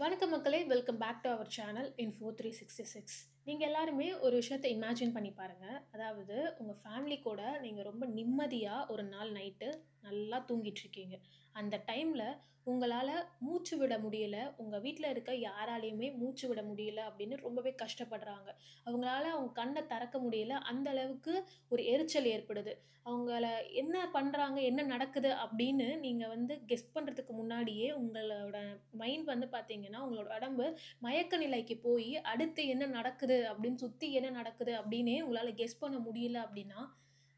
வணக்கம் மக்களே welcome back to our channel info three sixty six. நீங்கள் எல்லாருமே ஒரு விஷயத்தை இமேஜின் பண்ணி பாருங்கள் அதாவது உங்கள் ஃபேமிலி கூட நீங்கள் ரொம்ப நிம்மதியாக ஒரு நாள் நைட்டு நல்லா தூங்கிட்டு இருக்கீங்க. அந்த டைமில் உங்களால் மூச்சு விட முடியல. உங்கள் வீட்டில் இருக்க யாராலையுமே மூச்சு விட முடியல அப்படின்னு ரொம்பவே கஷ்டப்படுறாங்க. அவங்களால அவங்க கண்ணை திறக்க முடியல. அந்த அளவுக்கு ஒரு எரிச்சல் ஏற்படுது. அவங்கள என்ன பண்ணுறாங்க என்ன நடக்குது அப்படின்னு நீங்கள் வந்து கெஸ் பண்ணுறதுக்கு முன்னாடியே உங்களோட மைண்ட் வந்து பார்த்தீங்கன்னா உங்களோட உடம்பு மயக்க நிலைக்கு போய் அடுத்து என்ன நடக்குது அப்படின்னு சுற்றி என்ன நடக்குது அப்படின்னே உங்களால் கெஸ் பண்ண முடியல அப்படின்னா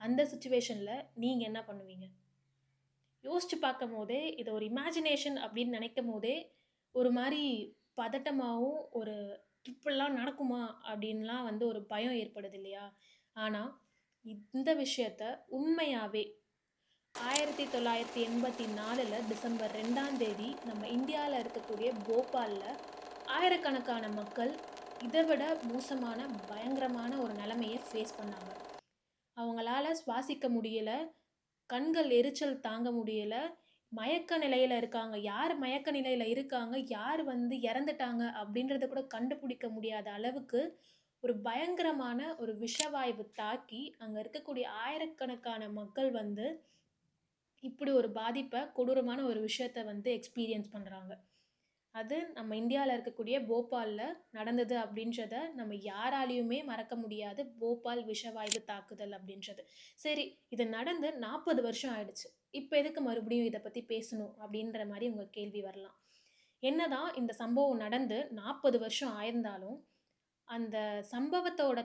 அந்த சுச்சுவேஷனில் நீங்கள் என்ன பண்ணுவீங்க? யோசிச்சு பார்க்கும் போதே இதை ஒரு இமேஜினேஷன் அப்படின்னு நினைக்கும் போதே ஒரு மாதிரி பதட்டமாகவும் ஒரு இப்படிலாம் நடக்குமா அப்படின்லாம் வந்து ஒரு பயம் ஏற்படுது இல்லையா? ஆனால் இந்த விஷயத்த உண்மையாகவே ஆயிரத்தி தொள்ளாயிரத்தி எண்பத்தி நாலில் டிசம்பர் ரெண்டாம் தேதி நம்ம இந்தியாவில் இருக்கக்கூடிய போபாலில் ஆயிரக்கணக்கான மக்கள் இதை விட மோசமான பயங்கரமான ஒரு நிலைமையை ஃபேஸ் பண்ணாங்க. அவங்களால சுவாசிக்க முடியல கண்கள் எரிச்சல் தாங்க முடியல மயக்க நிலையில் இருக்காங்க. யார் மயக்க நிலையில் இருக்காங்க? யார் வந்து இறந்துட்டாங்க? அப்படின்றத கூட கண்டுபிடிக்க முடியாத அளவுக்கு ஒரு பயங்கரமான ஒரு விஷவாய்வு தாக்கி அங்கே இருக்கக்கூடிய ஆயிரக்கணக்கான மக்கள் வந்து இப்படி ஒரு பாதிப்பை கொடூரமான ஒரு விஷயத்த வந்து எக்ஸ்பீரியன்ஸ் பண்ணுறாங்க அது நம்ம இந்தியாவில் இருக்கக்கூடிய போபாலில் நடந்தது அப்படின்றத நம்ம யாராலையுமே மறக்க முடியாது. போபால் விஷவாயு தாக்குதல் அப்படின்றது. சரி இது நடந்து நாற்பது வருஷம் ஆயிடுச்சு. இப்போ எதுக்கு மறுபடியும் இதை பற்றி பேசணும் அப்படின்ற மாதிரி உங்கள் கேள்வி வரலாம். என்னதான் இந்த சம்பவம் நடந்து நாற்பது வருஷம் ஆயிருந்தாலும் அந்த சம்பவத்தோட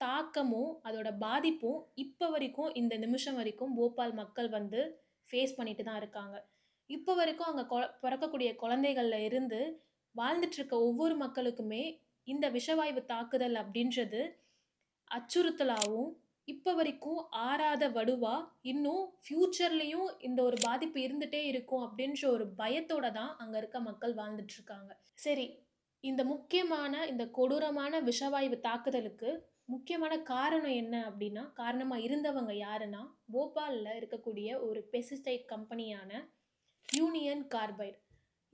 தாக்கமும் அதோட பாதிப்பும் இப்போ வரைக்கும் இந்த நிமிஷம் வரைக்கும் போபால் மக்கள் வந்து ஃபேஸ் பண்ணிட்டு தான் இருக்காங்க. இப்போ வரைக்கும் அங்கே கொ பிறக்கக்கூடிய குழந்தைகள்ல இருந்து வாழ்ந்துட்டுருக்க ஒவ்வொரு மக்களுக்குமே இந்த விஷவாயு தாக்குதல் அப்படின்றது அச்சுறுத்தலாகவும் இப்போ வரைக்கும் ஆறாத வடுவா இன்னும் ஃப்யூச்சர்லேயும் இந்த ஒரு பாதிப்பு இருந்துகிட்டே இருக்கும் அப்படின்ற ஒரு பயத்தோட தான் அங்கே இருக்க மக்கள் வாழ்ந்துட்டுருக்காங்க. சரி இந்த முக்கியமான இந்த கொடூரமான விஷவாயு தாக்குதலுக்கு முக்கியமான காரணம் என்ன அப்படின்னா காரணமாக இருந்தவங்க யாருன்னா போபாலில் இருக்கக்கூடிய ஒரு பெசிஸ்டைட் கம்பெனியான யூனியன் கார்பைட்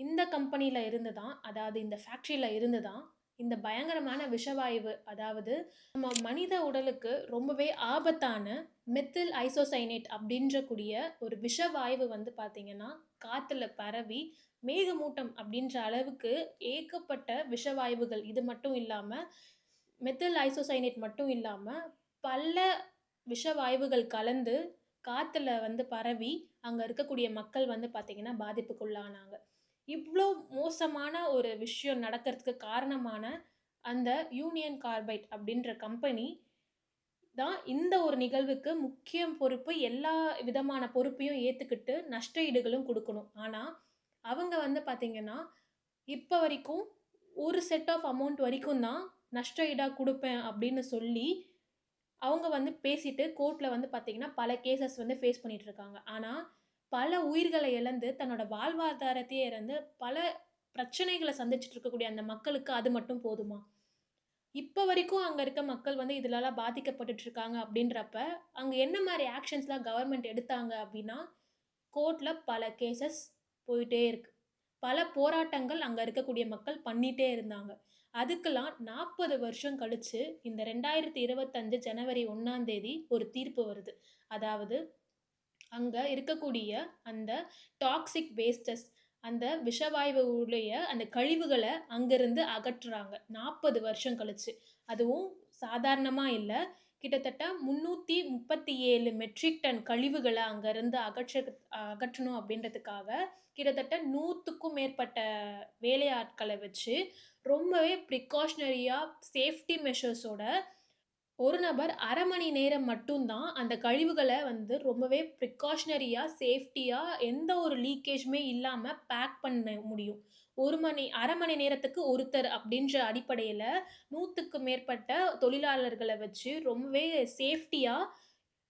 இந்த கம்பெனியில் இருந்து தான் அதாவது இந்த ஃபேக்ட்ரியில் இருந்து தான் இந்த பயங்கரமான விஷவாயு அதாவது நம்ம மனித உடலுக்கு ரொம்பவே ஆபத்தான மெத்தில் ஐசோசைனேட் அப்படின்ற கூடிய ஒரு விஷவாயு வந்து பார்த்திங்கன்னா காற்றுல பரவி மேகமூட்டம் அப்படின்ற அளவுக்கு ஏகப்பட்ட விஷவாயுகள். இது மட்டும் இல்லாமல் மெத்தில் ஐசோசைனேட் மட்டும் இல்லாமல் பல விஷவாயுகள் கலந்து காற்றுல வந்து பரவி அங்கே இருக்கக்கூடிய மக்கள் வந்து பார்த்திங்கன்னா பாதிப்புக்குள்ளானாங்க. இவ்வளோ மோசமான ஒரு விஷயம் நடக்கிறதுக்கு காரணமான அந்த யூனியன் கார்பைட் அப்படின்ற கம்பெனி தான் இந்த ஒரு நிகழ்வுக்கு முக்கிய பொறுப்பு எல்லா விதமான பொறுப்பையும் ஏற்றுக்கிட்டு நஷ்ட ஈடுகளும் கொடுக்கணும். ஆனால் அவங்க வந்து பார்த்திங்கன்னா இப்போ வரைக்கும் ஒரு செட் ஆஃப் அமௌண்ட் வரைக்கும் தான் நஷ்ட ஈடாக கொடுப்பேன் அப்படின்னு சொல்லி அவங்க வந்து பேசிட்டு கோர்ட்டில் வந்து பார்த்திங்கன்னா பல கேசஸ் வந்து ஃபேஸ் பண்ணிகிட்டு இருக்காங்க ஆனால் பல உயிர்களை இழந்து தன்னோட வாழ்வாதாரத்தையே இழந்து பல பிரச்சனைகளை சந்திச்சுட்டு இருக்கக்கூடிய அந்த மக்களுக்கு அது மட்டும் போதுமா? இப்போ வரைக்கும் அங்கே இருக்க மக்கள் வந்து இதிலலாம் பாதிக்கப்பட்டுட்டு இருக்காங்க அப்படின்றப்ப அங்கே என்ன மாதிரி ஆக்ஷன்ஸ்லாம் கவர்மெண்ட் எடுத்தாங்க அப்படின்னா கோர்ட்டில் பல கேசஸ் போயிட்டே இருக்குது பல போராட்டங்கள் அங்கே இருக்கக்கூடிய மக்கள் பண்ணிகிட்டே இருந்தாங்க. அதுக்கெல்லாம் நாற்பது வருஷம் கழித்து இந்த ரெண்டாயிரத்தி இருபத்தஞ்சு ஜனவரி ஒன்றாந்தேதி ஒரு தீர்ப்பு வருது. அதாவது அங்கே இருக்கக்கூடிய அந்த டாக்ஸிக் வேஸ்டஸ் அந்த விஷவாயுவுடைய அந்த கழிவுகளை அங்கேருந்து அகற்றுறாங்க. நாற்பது வருஷம் கழிச்சு. அதுவும் சாதாரணமாக இல்லை. கிட்டத்தட்ட முந்நூற்றி முப்பத்தி ஏழு மெட்ரிக் டன் கழிவுகளை அங்கேருந்து அகற்ற அகற்றணும் அப்படின்றதுக்காக கிட்டத்தட்ட நூற்றுக்கும் மேற்பட்ட வேலையாட்களை வச்சு ரொம்பவே ப்ரிகாஷ்னரியாக சேஃப்டி மெஷர்ஸோட ஒரு நபர் அரை மணி நேரம் மட்டும்தான் அந்த கழிவுகளை வந்து ரொம்பவே ப்ரிகாஷ்னரியாக சேஃப்டியாக எந்த ஒரு லீக்கேஜுமே இல்லாமல் பேக் பண்ண முடியும். ஒரு மணி அரை மணி நேரத்துக்கு ஒருத்தர் அப்படின்ற அடிப்படையில் நூற்றுக்கு மேற்பட்ட தொழிலாளர்களை வச்சு ரொம்பவே சேஃப்டியாக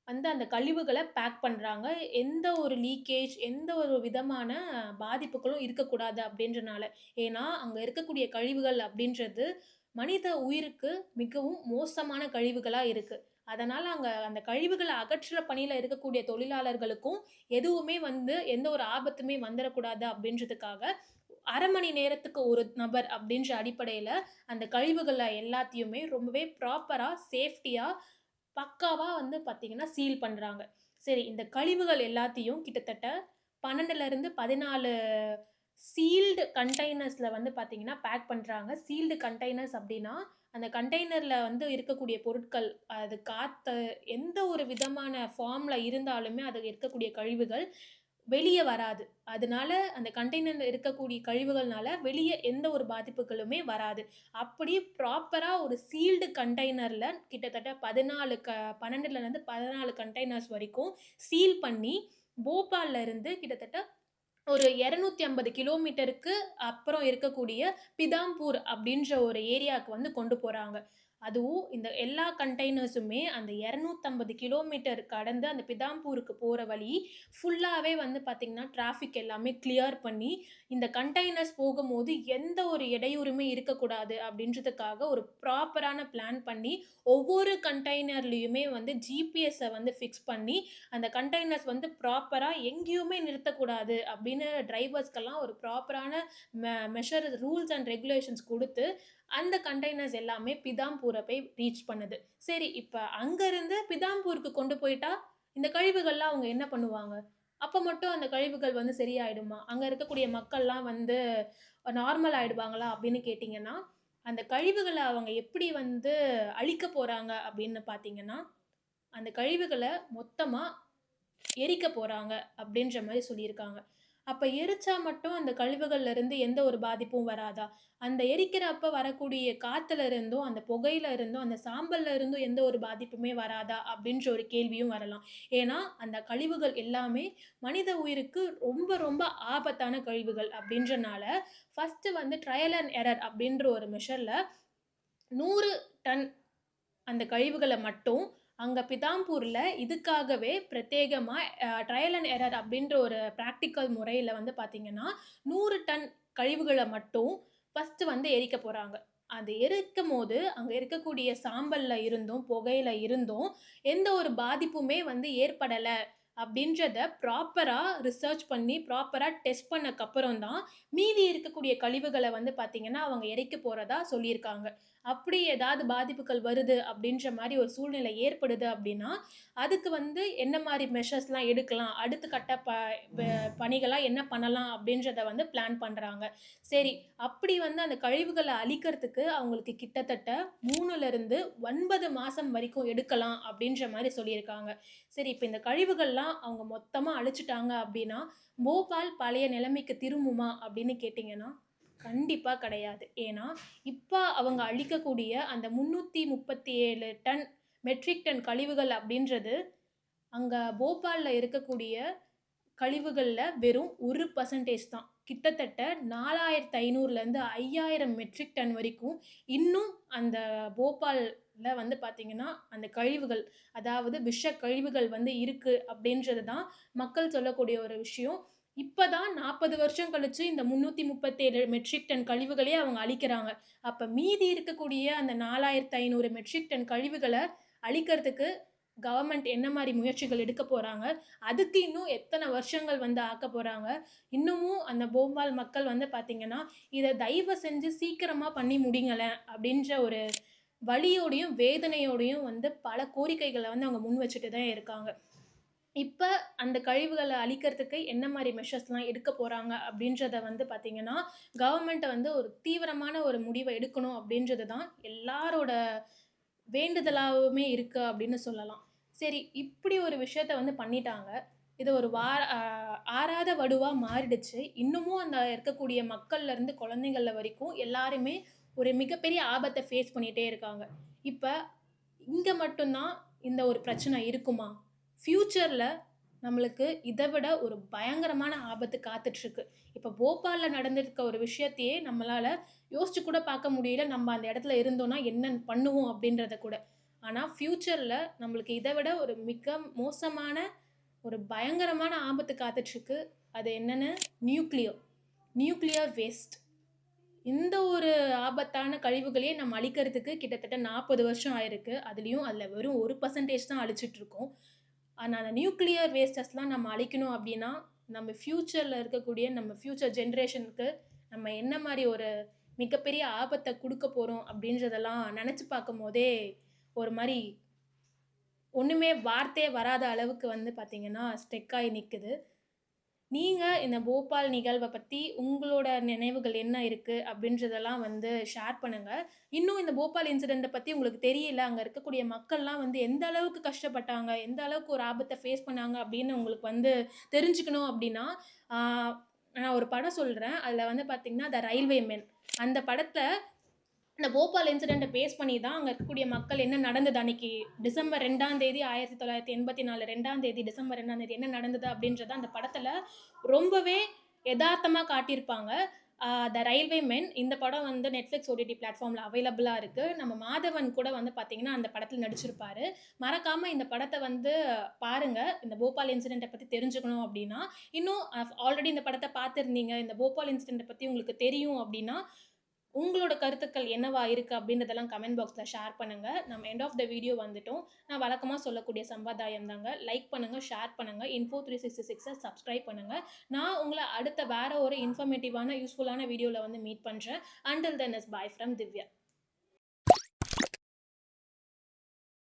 வந்து அந்த கழிவுகளை பேக் பண்ணுறாங்க எந்த ஒரு லீக்கேஜ் எந்த ஒரு விதமான பாதிப்புகளும் இருக்கக்கூடாது அப்படின்றனால. ஏன்னா அங்கே இருக்கக்கூடிய கழிவுகள் அப்படின்றது மனித உயிருக்கு மிகவும் மோசமான கழிவுகளாக இருக்குது அதனால் அங்கே அந்த கழிவுகளை அகற்றுற பணியில் இருக்கக்கூடிய தொழிலாளர்களுக்கும் எதுவுமே வந்து எந்த ஒரு ஆபத்துமே வந்துடக்கூடாது அப்படின்றதுக்காக அரை மணி நேரத்துக்கு ஒரு நபர் அப்படின்ற அடிப்படையில அந்த கழிவுகள எல்லாத்தையுமே ரொம்பவே ப்ராப்பரா, சேஃப்டியா, பக்காவாக வந்து பார்த்திங்கன்னா சீல் பண்ணுறாங்க சரி இந்த கழிவுகள் எல்லாத்தையும் கிட்டத்தட்ட 12லருந்து 14 சீல்டு கண்டெய்னர்ஸில் வந்து பார்த்திங்கன்னா பேக் பண்ணுறாங்க சீல்டு கண்டெய்னர்ஸ் அப்படின்னா அந்த கண்டெய்னரில் வந்து இருக்கக்கூடிய பொருட்கள், அது காற்று எந்த ஒரு விதமான ஃபார்மில் இருந்தாலுமே, அது இருக்கக்கூடிய கழிவுகள் வெளியே வராது. அதனால அந்த கண்டெய்னரில் இருக்கக்கூடிய கழிவுகள்னால வெளிய எந்த ஒரு பாதிப்புகளுமே வராது. அப்படி ப்ராப்பரா ஒரு சீல்டு கண்டெய்னர்ல கிட்டத்தட்ட 14 க 12லருந்து 14 கண்டெய்னர்ஸ் வரைக்கும் சீல் பண்ணி, போபால்ல இருந்து கிட்டத்தட்ட ஒரு 250 கிலோமீட்டருக்கு அப்புறம் இருக்கக்கூடிய பிதாம்பூர் அப்படின்ற ஒரு ஏரியாவுக்கு வந்து கொண்டு போகிறாங்க அதுவும் இந்த எல்லா கண்டெய்னர்ஸுமே அந்த 250 கிலோமீட்டர் கடந்து அந்த பிதாம்பூருக்கு போகிற வழி ஃபுல்லாகவே வந்து பார்த்திங்கன்னா டிராஃபிக் எல்லாமே கிளியர் பண்ணி, இந்த கண்டெய்னர்ஸ் போகும்போது எந்த ஒரு இடையூறுமே இருக்கக்கூடாது அப்படின்றதுக்காக ஒரு ப்ராப்பரான பிளான் பண்ணி, ஒவ்வொரு கண்டெய்னர்லேயுமே வந்து ஜிபிஎஸ்ஸை வந்து ஃபிக்ஸ் பண்ணி, அந்த கண்டெய்னர்ஸ் வந்து ப்ராப்பராக எங்கேயுமே நிறுத்தக்கூடாது அப்படின்னு டிரைவர்ஸ்க்கெல்லாம் ஒரு ப்ராப்பரான மெ மெஷர் ரூல்ஸ் அண்ட் ரெகுலேஷன்ஸ் கொடுத்து அந்த கண்டெய்னர்ஸ் எல்லாமே பிதாம்பூரை போய் ரீச் பண்ணுது. சரி இப்போ அங்கேருந்து பிதாம்பூருக்கு கொண்டு போயிட்டா, இந்த கழிவுகள்லாம் அவங்க என்ன பண்ணுவாங்க? அப்போ மட்டும் அந்த கழிவுகள் வந்து சரியாயிடுமா? அங்கே இருக்கக்கூடிய மக்கள்லாம் வந்து நார்மல் ஆயிடுவாங்களா? அப்படின்னு கேட்டிங்கன்னா அந்த கழிவுகளை அவங்க எப்படி வந்து அழிக்க போகிறாங்க அப்படின்னு பார்த்தீங்கன்னா, அந்த கழிவுகளை மொத்தமாக எரிக்க போகிறாங்க அப்படின்ற மாதிரி சொல்லியிருக்காங்க. அப்போ எரிச்சா மட்டும் அந்த கழிவுகள்ல இருந்து எந்த ஒரு பாதிப்பும் வராதா? அந்த எரிக்கிறப்ப வரக்கூடிய காத்துல இருந்தும், அந்த புகையில இருந்தும், அந்த சாம்பல்ல இருந்தும் எந்த ஒரு பாதிப்புமே வராதா? அப்படின்ற ஒரு கேள்வியும் வரலாம். ஏன்னா, அந்த கழிவுகள் எல்லாமே மனித உயிருக்கு ரொம்ப ரொம்ப ஆபத்தான கழிவுகள் அப்படின்றனால, ஃபஸ்ட்டு வந்து ட்ரையல் அண்ட் எரர் அப்படின்ற ஒரு மெஷரில் நூறு டன் அந்த கழிவுகளை மட்டும் அங்க பிதாம்பூர்ல இதுக்காகவே பிரத்யேகமா ட்ரையல் அண்ட் எரர் அப்படின்ற ஒரு ப்ராக்டிக்கல் முறையில வந்து பார்த்திங்கன்னா நூறு டன் கழிவுகளை மட்டும் ஃபஸ்ட்டு வந்து எரிக்க போறாங்க. அது எரிக்கும் போது அங்க இருக்கக்கூடிய சாம்பல்ல இருந்தும், புகையில இருந்தும் எந்த ஒரு பாதிப்புமே வந்து ஏற்படலை அப்படின்றத ப்ராப்பராக ரிசர்ச் பண்ணி, ப்ராப்பராக டெஸ்ட் பண்ணக்கப்புறம் தான், மீதி இருக்கக்கூடிய கழிவுகளை வந்து பார்த்திங்கன்னா அவங்க இறைக்க போகிறதா சொல்லியிருக்காங்க. அப்படி ஏதாவது பாதிப்புகள் வருது அப்படின்ற மாதிரி ஒரு சூழ்நிலை ஏற்படுது அப்படின்னா, அதுக்கு வந்து என்ன மாதிரி மெஷர்ஸ்லாம் எடுக்கலாம்? அடுத்த கட்ட ப பணிகளாக என்ன பண்ணலாம்? அப்படின்றத வந்து பிளான் பண்ணுறாங்க சரி, அப்படி வந்து அந்த கழிவுகளை அழிக்கிறதுக்கு அவங்களுக்கு கிட்டத்தட்ட மூணுலேருந்து ஒன்பது மாதம் வரைக்கும் எடுக்கலாம் அப்படின்ற மாதிரி சொல்லியிருக்காங்க. சரி, இப்போ இந்த கழிவுகள்லாம் அவங்க மொத்தமாக அழிச்சிட்டாங்க அப்படின்னா, போபால் பழைய நிலைமைக்கு திரும்புமா? அப்படின்னு கேட்டிங்கன்னா கண்டிப்பாக கிடையாது. ஏன்னா, இப்போ அவங்க அழிக்கக்கூடிய அந்த 337 டன் மெட்ரிக் டன் கழிவுகள் அப்படின்றது, அங்கே போபாலில் இருக்கக்கூடிய கழிவுகளில் வெறும் ஒரு பர்சன்டேஜ் தான். கிட்டத்தட்ட 4500லருந்து 5000 மெட்ரிக் டன் வரைக்கும் இன்னும் அந்த போபால் வந்து பார்த்திங்கன்னா அந்த கழிவுகள், அதாவது விஷ கழிவுகள் வந்து இருக்கு அப்படின்றது தான் மக்கள் சொல்லக்கூடிய ஒரு விஷயம். இப்போ தான் 40 வருஷம் கழித்து இந்த 337 மெட்ரிக் டன் கழிவுகளே அவங்க அழிக்கிறாங்க. அப்போ மீதி இருக்கக்கூடிய அந்த 4500 மெட்ரிக் டன் கழிவுகளை அழிக்கிறதுக்கு கவர்மெண்ட் என்ன மாதிரி முயற்சிகள் எடுக்க போகிறாங்க அதுக்கு இன்னும் எத்தனை வருஷங்கள் வந்து ஆக்கப் போகிறாங்க இன்னமும் அந்த போம்பால் மக்கள் வந்து பார்த்திங்கன்னா இதை தயவு செஞ்சு சீக்கிரமாக பண்ணி முடிங்களேன் அப்படின்ற ஒரு வலியோடையும், வேதனையோடையும் வந்து பல கோரிக்கைகளை வந்து அவங்க முன் வச்சுட்டு தான் இருக்காங்க. இப்போ அந்த கழிவுகளை அழிக்கிறதுக்கு என்ன மாதிரி மெஷர்ஸ்லாம் எடுக்க போகிறாங்க அப்படின்றத வந்து பார்த்திங்கன்னா கவர்மெண்ட்டை வந்து ஒரு தீவிரமான ஒரு முடிவை எடுக்கணும் அப்படின்றது தான் எல்லாரோட வேண்டுதலாகவுமே இருக்குது அப்படின்னு சொல்லலாம். சரி, இப்படி ஒரு விஷயத்த வந்து பண்ணிட்டாங்க. இது ஒரு வா ஆறாத வடுவாக மாறிடுச்சு. இன்னமும் அந்த இருக்கக்கூடிய மக்கள்லேருந்து குழந்தைங்கள வரைக்கும் எல்லாருமே ஒரு மிகப்பெரிய ஆபத்தை ஃபேஸ் பண்ணிகிட்டே இருக்காங்க. இப்போ இங்கே மட்டும்தான் இந்த ஒரு பிரச்சனை இருக்குமா? ஃப்யூச்சரில் நம்மளுக்கு இதை விட ஒரு பயங்கரமான ஆபத்து காத்துட்ருக்கு. இப்போ போபாலில் நடந்திருக்க ஒரு விஷயத்தையே நம்மளால் யோசிச்சு கூட பார்க்க முடியல. நம்ம அந்த இடத்துல இருந்தோம்னா என்ன பண்ணுவோம் அப்படின்றத கூட. ஆனால் ஃப்யூச்சரில் நம்மளுக்கு இதை விட ஒரு மிக மோசமான, ஒரு பயங்கரமான ஆபத்து காத்துட்ருக்கு. அது என்னென்னு நியூக்ளியர் நியூக்ளியர் வேஸ்ட். இந்த ஒரு ஆபத்தான கழிவுகளையே நம்ம அழிக்கிறதுக்கு கிட்டத்தட்ட 40 வருஷம் ஆயிருக்கு. அதுலேயும் அதில் வெறும் ஒரு பர்சன்டேஜ் தான் அழிச்சிட்ருக்கோம் ஆனால் அந்த நியூக்ளியர் வேஸ்டஸ்லாம் நம்ம அழிக்கணும் அப்படின்னா, நம்ம ஃப்யூச்சரில் இருக்கக்கூடிய நம்ம ஃப்யூச்சர் ஜென்ரேஷனுக்கு நம்ம என்ன மாதிரி ஒரு மிகப்பெரிய ஆபத்தை கொடுக்க போகிறோம் அப்படின்றதெல்லாம் நெனச்சு பார்க்கும்போதே, ஒரு மாதிரி ஒன்றுமே வார்த்தையே வராத அளவுக்கு வந்து பார்த்திங்கன்னா ஸ்டெக்காகி நிற்குது நீங்க இந்த போபால் நிகழ்வ பத்தி உங்களோட நினைவுகள் என்ன இருக்கு? அப்படின்றதெல்லாம் வந்து ஷேர் பண்ணுங்க. இன்னும் இந்த போபால் இன்சிடென்ட்ட பத்தி உங்களுக்கு தெரியல, அங்க இருக்கக்கூடிய மக்கள்லாம் வந்து எந்த அளவுக்கு கஷ்டப்பட்டாங்க, எந்த அளவுக்கு ஒரு ஆபத்த ஃபேஸ் பண்ணாங்க அப்படின்னு உங்களுக்கு வந்து தெரிஞ்சுக்கணும் அப்படின்னா, ஆ நான் ஒரு படம் சொல்றேன். அதுல வந்து பார்த்தீங்கன்னா, த ரயில்வே மென். அந்த படத்தை இந்த போபால் இன்சிடெண்ட்டை பேஸ் பண்ணி தான் அங்கே இருக்கக்கூடிய மக்கள் என்ன நடந்தது? அன்னைக்கு டிசம்பர் ரெண்டாம் தேதி 1984 2ஆம் தேதி டிசம்பர் ரெண்டாம் தேதி என்ன நடந்தது அப்படின்றத அந்த படத்தில் ரொம்பவே யதார்த்தமாக காட்டியிருப்பாங்க. த ரயில்வே மென் இந்த படம் வந்து நெட்ஃப்ளிக்ஸ் ஓடிடி பிளாட்ஃபார்மில் அவைலபிளாக இருக்குது நம்ம மாதவன் கூட வந்து பார்த்தீங்கன்னா, அந்த படத்தில் நடிச்சிருப்பாரு. மறக்காமல் இந்த படத்தை வந்து பாருங்கள் இந்த போபால் இன்சிடெண்ட்டை பற்றி தெரிஞ்சுக்கணும் அப்படின்னா, இன்னும் ஆல்ரெடி இந்த படத்தை பார்த்துருந்தீங்க. இந்த போபால் இன்சிடெண்ட்டை பற்றி உங்களுக்கு தெரியும் அப்படின்னா, உங்களோட கருத்துக்கள் என்னவா இருக்குது அப்படின்றதெல்லாம் கமெண்ட் பாக்ஸில் ஷேர் பண்ணுங்கள் நம்ம எண்ட் ஆஃப் த வீடியோ வந்துட்டோம். நான் வழக்கமாக சொல்லக்கூடிய சம்பிரதாயம் தாங்க. லைக் பண்ணுங்கள் ஷேர் பண்ணுங்கள் இன்ஃபோ த்ரீ சிக்ஸ்டி சிக்ஸை சப்ஸ்கிரைப் பண்ணுங்கள் நான் உங்களை அடுத்த வேற ஒரு இன்ஃபர்மேட்டிவான, யூஸ்ஃபுல்லான வீடியோவில் வந்து மீட் பண்ணுறேன் until then is bye from Divya.